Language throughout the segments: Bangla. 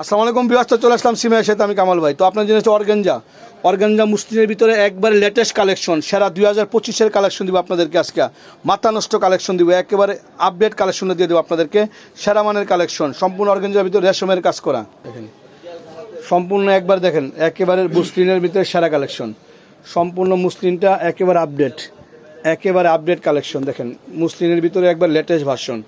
আসসালামু আলাইকুম বিয়াস্ত চলে আসলাম সিমের সাথে আমি কামাল ভাই। তো আপনার জন্য হচ্ছে অর্গেঞ্জা অর্গেঞ্জা মুসলিমের ভিতরে একবারে লেটেস্ট কালেকশন সেরা দুই হাজার পঁচিশের কালেকশন দিব আপনাদেরকে আজকে। মাথা নষ্ট কালেকশন দিব, একেবারে আপডেট কালেকশন দিয়ে দেবো আপনাদেরকে। সেরা মানের কালেকশন সম্পূর্ণ অর্গেঞ্জার ভিতরে রেশমের কাজ করা। দেখেন, সম্পূর্ণ একবার দেখেন, একেবারে মুসলিমের ভিতরে সেরা কালেকশন সম্পূর্ণ মুসলিমটা একেবারে আপডেট একেবারে আপডেট কালেকশন দেখেন, মুসলিমের ভিতরে একবার লেটেস্ট ভার্সন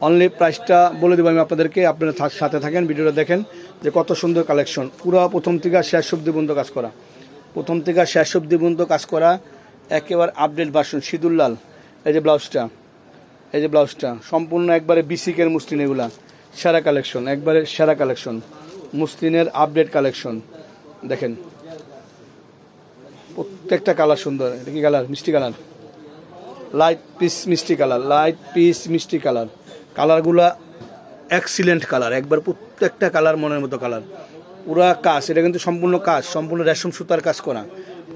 অনলি প্রাইসটা বলে দেবো আমি আপনাদেরকে। আপনারা সাথে থাকেন, ভিডিওটা দেখেন যে কত সুন্দর কালেকশন পুরো প্রথম থেকে শেষ অব্দি পর্যন্ত কাজ করা। প্রথম থেকে শেষ অব্দি পর্যন্ত কাজ করা। একেবারে আপডেট ভার্সন সিদুল্লাল এই যে ব্লাউজটা, এই যে ব্লাউজটা, সম্পূর্ণ একবারে বিসিকের মুসলিন এগুলা। সেরা কালেকশন একবারে সেরা কালেকশন মুসলিনের আপডেট কালেকশন দেখেন, প্রত্যেকটা কালার সুন্দর। এটা কি কালার মিষ্টি কালার লাইট পিস মিষ্টি কালার লাইট পিস মিষ্টি কালার কালারগুলা এক্সিলেন্ট কালার একবার প্রত্যেকটা কালার মনের মতো কালার পুরা কাজ, এটা কিন্তু সম্পূর্ণ কাজ, সম্পূর্ণ রেশম সুতার কাজ করা।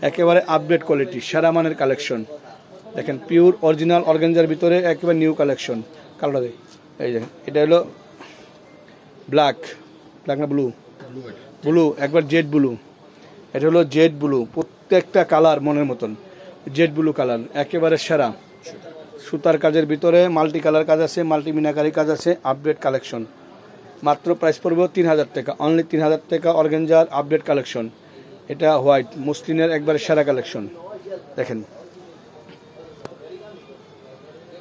একেবারে আপডেট কোয়ালিটি সেরা মানের কালেকশন দেখেন পিওর অরিজিনাল অর্গেঞ্জার ভিতরে একেবারে নিউ কালেকশন কালারটা দেখ, এই দেখেন, এটা হলো ব্ল্যাক ব্ল্যাক না ব্লু ব্লু একবার জেড ব্লু এটা হলো জেড ব্লু প্রত্যেকটা কালার মনের মতন। জেড ব্লু কালার একেবারে সেরা। সুতার কাজের ভিতরে মাল্টি কালার কাজ আছে মাল্টি মিনাকারি কাজ আছে আপডেট কালেকশন মাত্র প্রাইস পড়বে তিন হাজার টাকা। অনলি তিন হাজার টাকা অর্গেঞ্জার আপডেট কালেকশন এটা হোয়াইট মুসলিনের একবারে সেরা কালেকশন দেখেন।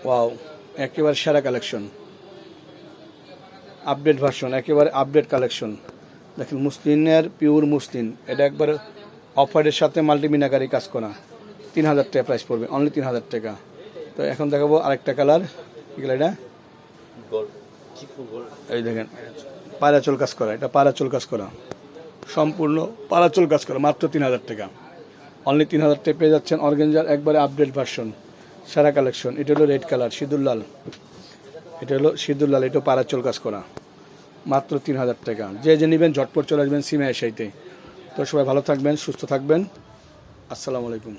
ওয়াও একেবারে সেরা কালেকশন আপডেট ভার্সন একেবারে আপডেট কালেকশন দেখেন, মুসলিনের পিওর মুসলিন। এটা একবার অফারের সাথে মাল্টিমিনাকারি কাজ করা। তিন হাজার টাকা প্রাইস পড়বে। অনলি তিন হাজার টাকা। তো এখন দেখাবো আরেকটা কালার। এটা? এই দেখেন পায়রাচল কাজ করা এটা পায়রাচল কাজ করা। সম্পূর্ণ পায়রাচল কাজ করা মাত্র তিন হাজার টাকা। অনলি তিন হাজার টাকা পেয়ে যাচ্ছেন অর্গেঞ্জার একবারে আপডেট ভার্সন সারা কালেকশন এটা হলো রেড কালার সিঁদুর এটা হলো সিঁদুর লাল এটা পাড়াচল কাজ করা। মাত্র তিন হাজার টাকা। যে যে নেবেন ঝটপট চলে আসবেন সিমে এসাইতে তো সবাই ভালো থাকবেন সুস্থ থাকবেন। আসসালামু আলাইকুম।